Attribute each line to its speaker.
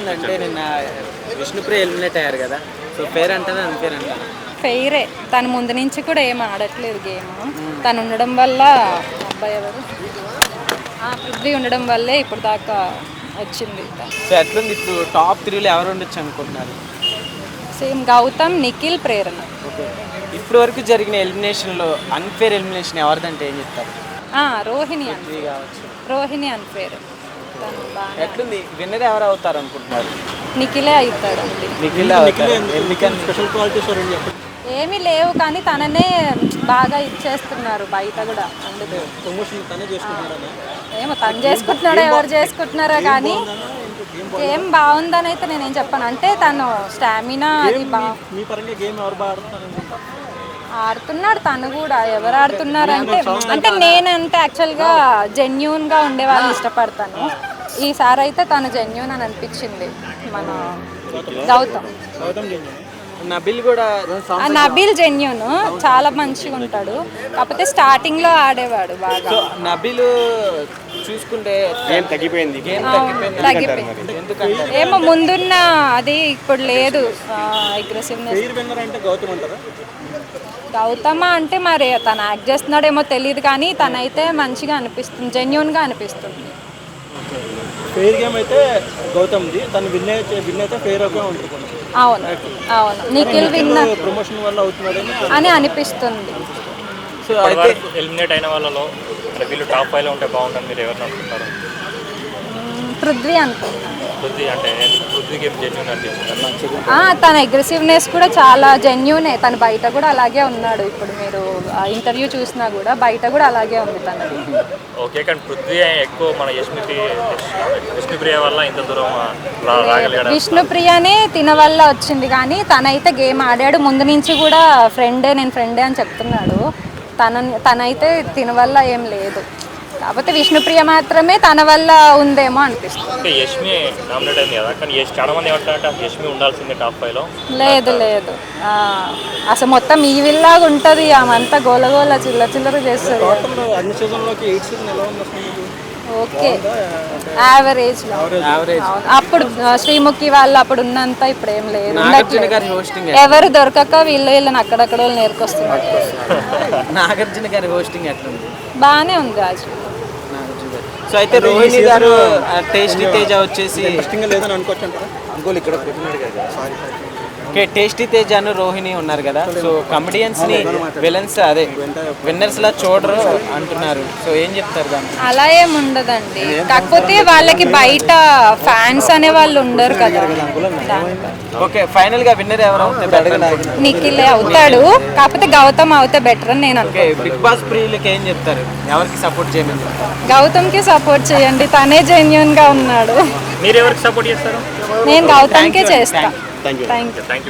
Speaker 1: ఉంది అంటే నిన్న విష్ణుప్రియ ఎలిమినేట్ అయ్యారు కదా. సో పేరు అంటారా అన్పేర్ అంటారా?
Speaker 2: ఫెయిరే తను ముందు నుంచి కూడా ఏం ఆడట్లేదు గేమ్. తను ఉండడం వల్ల అబ్బాయి ఎవరు? ఆ, పృథ్వీ ఉండడం వల్లే ఇప్పుడు దాకా వచ్చింది.
Speaker 1: సో ఎట్లుంది ఇప్పుడు టాప్ త్రీలో ఎవరు ఉండొచ్చు అనుకుంటున్నారు?
Speaker 2: సేమ్ గౌతమ్ నిఖిల్ ప్రేరణ.
Speaker 1: ఇప్పటి వరకు జరిగిన ఎలిమినేషన్లో అన్ఫేర్ ఎలిమినేషన్ ఎవరిదంటే ఏం చెప్తారు?
Speaker 2: రోహిణి రోహిణి అన్ఫేర్ తను బాగా
Speaker 1: ఎట్లుంది? విన్నర్ ఎవరు అవుతారు అనుకుంటున్నారు?
Speaker 2: నిఖిలే అవుతాడు. అండి
Speaker 1: నిఖిల్? అవుతారు ఎందుకని?
Speaker 3: స్పెషల్ క్వాలిటీస్ రెండు చెప్పండి.
Speaker 2: ఏమీ లేవు కానీ తననే బాగా ఇచ్చేస్తున్నారు బయట కూడా అందుకు.
Speaker 3: ప్రమోషన్ తనే చేసుకుంటున్నాడని.
Speaker 2: ఏమో తను చేసుకుంటున్నాడో ఎవరు చేసుకుంటున్నారో కానీ ఏం బాగుందని అయితే నేనేం చెప్పాను. అంటే తను స్టామినా అది బా
Speaker 3: మీ పరంగా గేమ్ ఎవరు బాగా ఆడుతున్నారు
Speaker 2: ఆడుతున్నాడు తను కూడా. ఎవరు ఆడుతున్నారు అంటే అంటే నేనంటే యాక్చువల్గా జెన్యున్గా ఉండే వాళ్ళని ఇష్టపడతాను. ఈసారి అయితే తను జెన్యున్ అని అనిపించింది. మన గౌతమ్.
Speaker 1: నబిల్ కూడా
Speaker 2: నబీల్ జెన్యున్ చాలా మంచిగా ఉంటాడు. కాకపోతే స్టార్టింగ్లో ఆడేవాడు బాగా.
Speaker 1: సో నబిల్ చూసుకుంటే గేమ్ తగ్గిపోయింది. గేమ్ తగ్గిపోయింది.
Speaker 2: ఏమో ముందున్న అది ఇప్పుడు లేదు. అగ్రెసివ్నెస్
Speaker 3: పేరు విన్నర్ అంటే గౌతమ్ అంటారా?
Speaker 2: గౌతమ అంటే మరి తను యాక్ట్ చేస్తున్నాడేమో తెలియదు కానీ తనైతే మంచిగా అనిపిస్తుంది జెన్యున్గా అనిపిస్తుంది.
Speaker 3: ఫెయిర్ గేమ్ అయితే గౌతమ్ది. తను విన్ అయితే విన్ అయితే ఫెయిర్గా ఉంటుంది.
Speaker 2: అవును. అవును. నిఖిల్ విన్నర్
Speaker 3: ప్రమోషన్ వల్ల అవుతున్నాడని
Speaker 2: అని అనిపిస్తుంది.
Speaker 1: సో అయితే
Speaker 4: ఎలిమినేట్ అయిన వాళ్ళలో వీళ్ళు టాప్ ఫైవ్లో ఉంటే బాగుంటుంది మీరు ఎవరిని అనుకుంటారు?
Speaker 2: పృథ్వీ అనుకుంటున్నాను తన అగ్రెసివ్నెస్ కూడా చాలా జెన్యునే తను బయట కూడా అలాగే ఉన్నాడు ఇప్పుడు మీరు ఇంటర్వ్యూ చూసినా కూడా బయట కూడా అలాగే ఉంది తనది
Speaker 4: ఓకే కానీ పృథ్వీ ఎక్కువ మన విష్ణుప్రియ వల్ల ఇంత దూరం
Speaker 2: విష్ణుప్రియనే తిన వల్ల వచ్చింది కానీ తనైతే గేమ్ ఆడాడు. ముందు నుంచి కూడా ఫ్రెండే నేను ఫ్రెండే అని చెప్తున్నాడు. తన తనైతే తిన వల్ల ఏం లేదు. కాకపోతే విష్ణుప్రియ మాత్రమే తన వల్ల ఉందేమో అనిపిస్తుంది.
Speaker 4: అంటే యష్మి నామినేట్ అయింది కదా కానీ యష్ చాలా మంది ఏమంటారంటే యష్మి ఉండాల్సిందే టాప్ ఫైవ్లో
Speaker 2: లేదు లేదు. ఆ, అసలు మొత్తం ఈవిల్లాగా ఉంటుంది ఆమె అంతా గోలగోల చిల్ల చిల్లర చేస్తుంది.
Speaker 3: టోటల్ అన్ని సీజన్లోకి ఎయిట్ సీజన్ ఎలా ఉంది అసలు? మీకు?
Speaker 2: ఓకే యావరేజ్
Speaker 1: యావరేజ్
Speaker 2: అప్పుడు ఆ, శ్రీముఖి వాళ్ళు అప్పుడు ఉన్నంత ఇప్పుడు ఏం లేదు.
Speaker 1: నాగార్జున గారి హోస్టింగ్
Speaker 2: ఎవరు దొరకక వీళ్ళు వీళ్ళని అక్కడక్కడ వాళ్ళు నేర్కొస్తున్నారు.
Speaker 1: నాగార్జున గారి హోస్టింగ్ ఎట్లుంది?
Speaker 2: బాగానే ఉంది రాజు.
Speaker 1: సో అయితే రోహిణి గారు టేస్టీ తేజ వచ్చేసి
Speaker 3: ఇంట్రెస్టింగ్ లేదని అనుకోవచ్చు అంటారా
Speaker 1: ఓకే టేస్టీ తేజ అను రోహిణి ఉన్నారు కదా. సో కమెడియన్స్ని విలన్స్ అదే విన్నర్స్ లా చూడరు అంటున్నారు. సో ఏం చెప్తారు దాన్ని
Speaker 2: అలా ఏం ఉండదండి. కాకపోతే వాళ్ళకి బయట ఫ్యాన్స్ అనే వాళ్ళు ఉండరు కదా.
Speaker 1: ఓకే ఫైనల్గా విన్నర్ ఎవరు అవుతే?
Speaker 2: నిఖిలే అవుతాడు. కాకపోతే గౌతమ్ అవుతే బెటర్ అని నేను
Speaker 1: ఓకే బిగ్ బాస్ ప్రియులకి ఏం చెప్తారు? ఎవరికి సపోర్ట్ చేయమని చెప్తారు?
Speaker 2: గౌతమ్కి సపోర్ట్ చేయండి. తనే జెన్యున్గా ఉన్నాడు.
Speaker 4: మీరు ఎవరికి సపోర్ట్ చేస్తారు?
Speaker 2: నేను గౌతమ్కే చేస్తా.
Speaker 1: thank you.
Speaker 4: Thank you